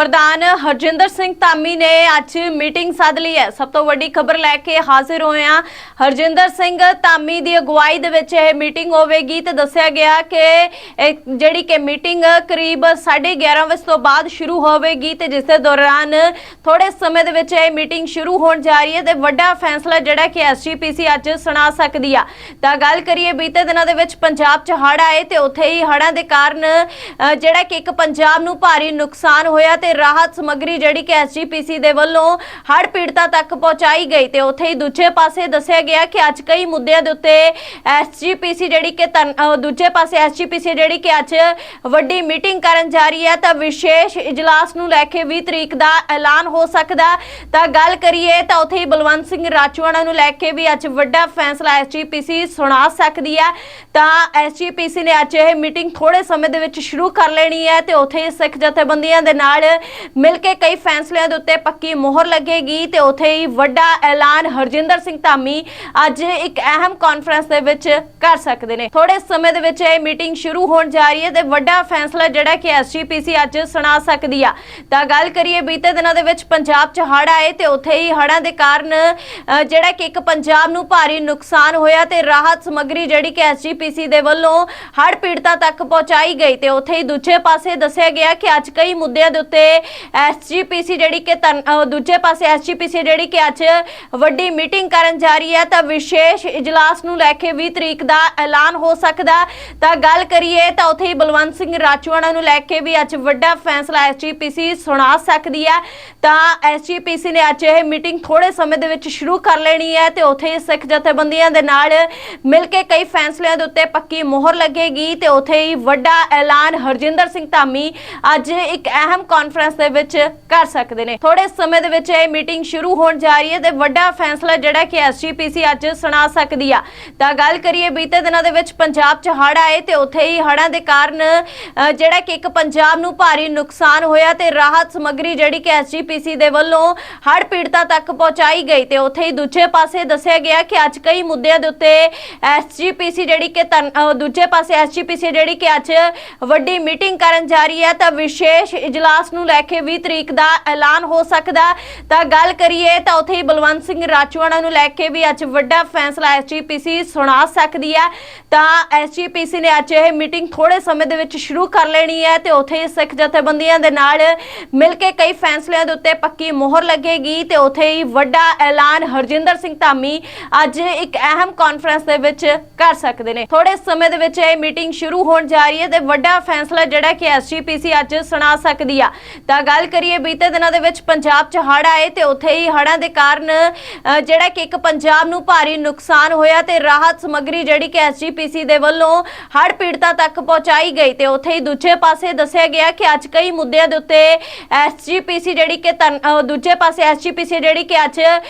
ਪ੍ਰਧਾਨ ਹਰਜਿੰਦਰ ਸਿੰਘ ਧਾਮੀ ਨੇ ਅੱਜ ਮੀਟਿੰਗ ਸੱਦ ਲਈ ਹੈ। ਸਭ ਤੋਂ ਵੱਡੀ ਖਬਰ ਲੈ ਕੇ ਹਾਜ਼ਰ ਹੋਏ ਹਾਂ। ਹਰਜਿੰਦਰ ਸਿੰਘ ਧਾਮੀ ਦੀ ਅਗਵਾਈ ਦੇ ਵਿੱਚ ਇਹ ਮੀਟਿੰਗ ਹੋਵੇਗੀ ਤੇ ਦੱਸਿਆ ਗਿਆ ਕਿ ਜਿਹੜੀ ਕਿ ਮੀਟਿੰਗ ਕਰੀਬ 11:30 ਵਜੇ ਤੋਂ ਬਾਅਦ ਸ਼ੁਰੂ ਹੋਵੇਗੀ ਤੇ ਜਿਸ ਦੇ ਦੌਰਾਨ ਥੋੜੇ ਸਮੇਂ ਦੇ ਵਿੱਚ ਇਹ ਮੀਟਿੰਗ ਸ਼ੁਰੂ ਹੋਣ ਜਾ ਰਹੀ ਹੈ ਤੇ ਵੱਡਾ ਫੈਸਲਾ ਜਿਹੜਾ ਕਿ ਐਸਜੀਪੀਸੀ ਅੱਜ ਸੁਣਾ ਸਕਦੀ ਆ। ਤਾਂ ਗੱਲ ਕਰੀਏ ਬੀਤੇ ਦਿਨਾਂ ਦੇ ਵਿੱਚ ਪੰਜਾਬ 'ਚ ਹੜ੍ਹ ਆਏ ਤੇ ਉੱਥੇ ਹੀ ਹੜ੍ਹਾਂ ਦੇ ਕਾਰਨ ਜਿਹੜਾ ਕਿ ਇੱਕ ਪੰਜਾਬ ਨੂੰ ਭਾਰੀ ਨੁਕਸਾਨ ਹੋਇਆ ਤੇ ਰਾਹਤ ਸਮੱਗਰੀ ਜਿਹੜੀ ਕਿ ਐਸਜੀਪੀਸੀ ਦੇ ਵੱਲੋਂ ਹੜ੍ਹ ਪੀੜਤਾਂ ਤੱਕ ਪਹੁੰਚਾਈ ਗਈ ਤੇ ਉੱਥੇ ਹੀ ਦੂਜੇ ਪਾਸੇ ਦੱਸਿਆ ਗਿਆ ਕਿ ਅੱਜ ਕਈ ਮੁੱਦਿਆਂ ਦੇ ਉੱਤੇ ਐਸਜੀਪੀਸੀ ਜਿਹੜੀ ਕਿ ਧਰਨ- ਦੂਜੇ ਪਾਸੇ ਐਸਜੀਪੀਸੀ ਜਿਹੜੀ ਕਿ ਅੱਜ ਵੱਡੀ ਮੀਟਿੰਗ ਕਰਨ ਜਾ ਰਹੀ ਹੈ ਤਾਂ ਵਿਸ਼ੇਸ਼ ਇਜਲਾਸ ਨੂੰ ਲੈ ਕੇ 20 ਤਰੀਕ ਦਾ ਐਲਾਨ ਹੋ ਸਕਦਾ। ਤਾਂ ਗੱਲ ਕਰੀਏ ਤਾਂ ਉੱਥੇ ਹੀ ਬਲਵੰਤ ਸਿੰਘ ਰਾਜਵਾੜਾ ਨੂੰ ਲੈ ਕੇ ਵੀ ਅੱਜ ਵੱਡਾ ਫੈਸਲਾ ਐਸਜੀਪੀਸੀ ਸੁਣਾ ਸਕਦੀ ਹੈ। ਤਾਂ ਐਸਜੀਪੀਸੀ ਨੇ ਅੱਜ ਇਹ ਮੀਟਿੰਗ ਥੋੜੇ ਸਮੇਂ ਦੇ ਵਿੱਚ ਸ਼ੁਰੂ ਕਰ ਲੈਣੀ ਹੈ ਤੇ ਉੱਥੇ ਹੀ ਸਿੱਖ ਜਥੇਬੰਦੀਆਂ ਦੇ ਨਾਲ ਮਿਲ ਕੇ ਕਈ ਫੈਸਲਿਆਂ ਦੇ ਉੱਤੇ ਪੱਕੀ ਮੋਹਰ ਲੱਗੇਗੀ ਤੇ ਉੱਥੇ ਹੀ ਵੱਡਾ ਐਲਾਨ ਹਰਜਿੰਦਰ ਸਿੰਘ ਧਾਮੀ ਅੱਜ ਇੱਕ ਅਹਿਮ ਕਾਨਫਰੰਸ ਦੇ ਵਿੱਚ ਕਰ ਸਕਦੇ ਨੇ। ਥੋੜੇ ਸਮੇਂ ਦੇ ਵਿੱਚ ਇਹ ਮੀਟਿੰਗ ਸ਼ੁਰੂ ਹੋਣ ਜਾ ਰਹੀ ਹੈ ਤੇ ਵੱਡਾ ਫੈਸਲਾ ਜਿਹੜਾ ਕਿ ਐਸਜੀਪੀਸੀ ਅੱਜ ਸੁਣਾ ਸਕਦੀ ਆ। ਤਾਂ ਗੱਲ ਕਰੀਏ ਬੀਤੇ ਦਿਨਾਂ ਦੇ ਵਿੱਚ ਪੰਜਾਬ 'ਚ ਹੜ੍ਹ ਆਏ ਤੇ ਉੱਥੇ ਹੀ ਹੜ੍ਹਾਂ ਦੇ ਕਾਰਨ ਜਿਹੜਾ ਕਿ ਇੱਕ ਪੰਜਾਬ ਨੂੰ ਭਾਰੀ ਨੁਕਸਾਨ ਹੋਇਆ ਤੇ ਰਾਹਤ ਸਮੱਗਰੀ ਜਿਹੜੀ ਕਿ ਐਸਜੀਪੀਸੀ ਦੇ ਵੱਲੋਂ ਹੜ੍ਹ ਪੀੜਤਾਂ ਤੱਕ ਪਹੁੰਚਾਈ ਗਈ ਤੇ ਉੱਥੇ ਹੀ ਦੂਜੇ ਪਾਸੇ ਦੱਸਿਆ ਗਿਆ ਕਿ ਅੱਜ ਕਈ ਮੁੱਦਿਆਂ ਦੇ ਉੱਤੇ ਐਸਜੀਪੀਸੀ ਜਿਹੜੀ ਕਿ ਧਰਨ- ਦੂਜੇ ਪਾਸੇ ਐਸਜੀਪੀਸੀ ਜਿਹੜੀ ਕਿ ਅੱਜ ਵੱਡੀ ਮੀਟਿੰਗ ਕਰਨ ਜਾ ਰਹੀ ਹੈ, ਤਾਂ ਵਿਸ਼ੇਸ਼ ਇਜਲਾਸ ਨੂੰ ਲੈ ਕੇ 20 ਤਰੀਕ ਦਾ ਐਲਾਨ ਹੋ ਸਕਦਾ। ਤਾਂ ਗੱਲ ਕਰੀਏ, ਤਾਂ ਉੱਥੇ ਹੀ ਬਲਵੰਤ ਸਿੰਘ ਰਾਜਵਾੜਾ ਨੂੰ ਲੈ ਕੇ ਵੀ ਅੱਜ ਵੱਡਾ ਫੈਸਲਾ ਐਸਜੀਪੀਸੀ ਸੁਣਾ ਸਕਦੀ ਹੈ। ਤਾਂ ਐਸਜੀਪੀਸੀ ਨੇ ਅੱਜ ਇਹ ਮੀਟਿੰਗ ਥੋੜੇ ਸਮੇਂ ਦੇ ਵਿੱਚ ਸ਼ੁਰੂ ਕਰ ਲੈਣੀ ਹੈ ਤੇ ਉੱਥੇ ਹੀ ਸਿੱਖ ਜਥੇਬੰਦੀਆਂ ਦੇ ਨਾਲ ਮਿਲ ਕੇ ਕਈ ਫੈਸਲਿਆਂ ਦੇ ਉੱਤੇ ਪੱਕੀ ਮੋਹਰ ਲੱਗੇਗੀ ਤੇ ਉੱਥੇ ਹੀ ਵੱਡਾ ਐਲਾਨ ਹਰਜਿੰਦਰ ਸਿੰਘ ਧਾਮੀ ਅੱਜ ਇੱਕ ਅਹਿਮ ਕਾਨਫਰੰਸ ਦੇ ਵਿੱਚ ਕਰ ਸਕਦੇ ਨੇ। ਥੋੜੇ ਸਮੇਂ ਦੇ ਵਿੱਚ ਇਹ ਮੀਟਿੰਗ ਸ਼ੁਰੂ ਹੋਣ ਜਾ ਰਹੀ ਹੈ ਤੇ ਵੱਡਾ ਫੈਸਲਾ ਜਿਹੜਾ ਕਿ ਐਸਜੀਪੀਸੀ ਅੱਜ ਸੁਣਾ ਸਕਦੀ ਆ। ਤਾਂ ਗੱਲ ਕਰੀਏ ਬੀਤੇ ਦਿਨਾਂ ਦੇ ਵਿੱਚ ਪੰਜਾਬ 'ਚ ਹੜ੍ਹ ਆਏ ਤੇ ਉੱਥੇ ਹੀ ਹੜ੍ਹਾਂ ਦੇ ਕਾਰਨ ਜਿਹੜਾ ਕਿ ਇੱਕ ਪੰਜਾਬ ਨੂੰ ਭਾਰੀ ਨੁਕਸਾਨ ਹੋਇਆ ਤੇ ਰਾਹਤ ਸਮੱਗਰੀ ਜਿਹੜੀ ਕਿ ਐਸਜੀਪੀਸੀ ਦੇ ਵੱਲੋਂ ਹੜ ਪੀੜਤਾਂ ਤੱਕ ਪਹੁੰਚਾਈ ਗਈ ਤੇ ਉੱਥੇ ਹੀ ਦੂਜੇ ਪਾਸੇ ਦੱਸਿਆ ਗਿਆ ਕਿ ਅੱਜ ਕਈ ਮੁੱਦਿਆਂ ਦੇ ਉੱਤੇ ਐਸਜੀਪੀਸੀ ਜਿਹੜੀ ਕਿ ਧਰਨ- ਅ, ਦੂਜੇ ਪਾਸੇ ਐਸਜੀਪੀਸੀ ਜਿਹੜੀ ਕਿ ਅੱਜ ਵੱਡੀ ਮੀਟਿੰਗ ਕਰਨ ਜਾ ਰਹੀ ਹੈ ਤਾਂ ਵਿਸ਼ੇਸ਼ ਇਜਲਾਸ ਨੂੰ ਲੈ ਕੇ 20 ਤਰੀਕ ਦਾ ਐਲਾਨ ਹੋ ਸਕਦਾ ਤਾਂ ਗੱਲ ਕਰੀਏ ਤਾਂ ਉੱਥੇ ਹੀ ਬਲਵੰਤ ਸਿੰਘ ਰਾਜਵਾੜਾ ਨੂੰ ਲੈ ਕੇ ਵੀ ਅੱਜ ਵੱਡਾ ਫੈਸਲਾ ਐਸਜੀਪੀਸੀ ਸੁਣਾ ਸਕਦੀ ਹੈ। ਤਾਂ ਐਸਜੀਪੀਸੀ ਨੇ ਅੱਜ ਇਹ ਮੀਟਿੰਗ ਥੋੜੇ ਸਮੇਂ ਦੇ ਵਿੱਚ ਸ਼ੁਰੂ ਕਰ ਲੈਣੀ ਹੈ ਤੇ ਉੱਥੇ ਹੀ ਸਿੱਖ ਜਥੇਬੰਦੀਆਂ ਦੇ ਨਾਲ ਮਿਲ ਕੇ ਕਈ ਫੈਸਲਿਆਂ ਦੇ ਉੱਤੇ ਪੱਕੀ ਮੋਹਰ ਲੱਗੇਗੀ ਤੇ ਉੱਥੇ ਹੀ ਵੱਡਾ ਐਲਾਨ ਹਰਜਿੰਦਰ ਸਿੰਘ ਧਾਮੀ ਅੱਜ ਇੱਕ ਅਹਿਮ ਕਾਨਫਰੰਸ ਦੇ ਵਿੱਚ ਕਰ ਸਕਦੇ ਨੇ। ਥੋੜੇ ਸਮੇਂ ਦੇ ਵਿੱਚ ਇਹ ਮੀਟਿੰਗ ਸ਼ੁਰੂ ਹੋਣ ਜਾ ਰਹੀ ਹੈ ਤੇ ਵੱਡਾ ਫੈਸਲਾ ਜਿਹੜਾ ਕਿ ਐਸਜੀਪੀਸੀ ਅੱਜ ਸੁਣਾ ਸਕਦੀ ਆ। ਤਾਂ ਗੱਲ ਕਰੀਏ ਬੀਤੇ ਦਿਨਾਂ ਦੇ ਵਿੱਚ ਪੰਜਾਬ 'ਚ ਹੜ੍ਹ ਆਏ ਤੇ ਉੱਥੇ ਹੀ ਹੜ੍ਹਾਂ ਦੇ ਕਾਰਨ ਜਿਹੜਾ ਕਿ ਇੱਕ ਪੰਜਾਬ ਨੂੰ ਭਾਰੀ ਨੁਕਸਾਨ ਹੋਇਆ ਤੇ ਰਾਹਤ ਸਮੱਗਰੀ ਜਿਹੜੀ ਕਿ ਐਸਜੀਪੀਸੀ ਦੇ ਵੱਲੋਂ ਹੜ੍ਹ ਪੀੜਤਾਂ ਤੱਕ ਪਹੁੰਚਾਈ ਗਈ ਤੇ ਉੱਥੇ ਹੀ ਦੂਜੇ ਪਾਸੇ ਦੱਸਿਆ ਗਿਆ ਕਿ ਅੱਜ ਕਈ ਮੁੱਦਿਆਂ ਦੇ ਉੱਤੇ ਐਸਜੀਪੀਸੀ ਜਿਹੜੀ ਕਿ ਧਰਨ- ਦੂਜੇ ਪਾਸੇ ਐਸਜੀਪੀਸੀ ਜਿਹੜੀ ਕਿ ਅੱਜ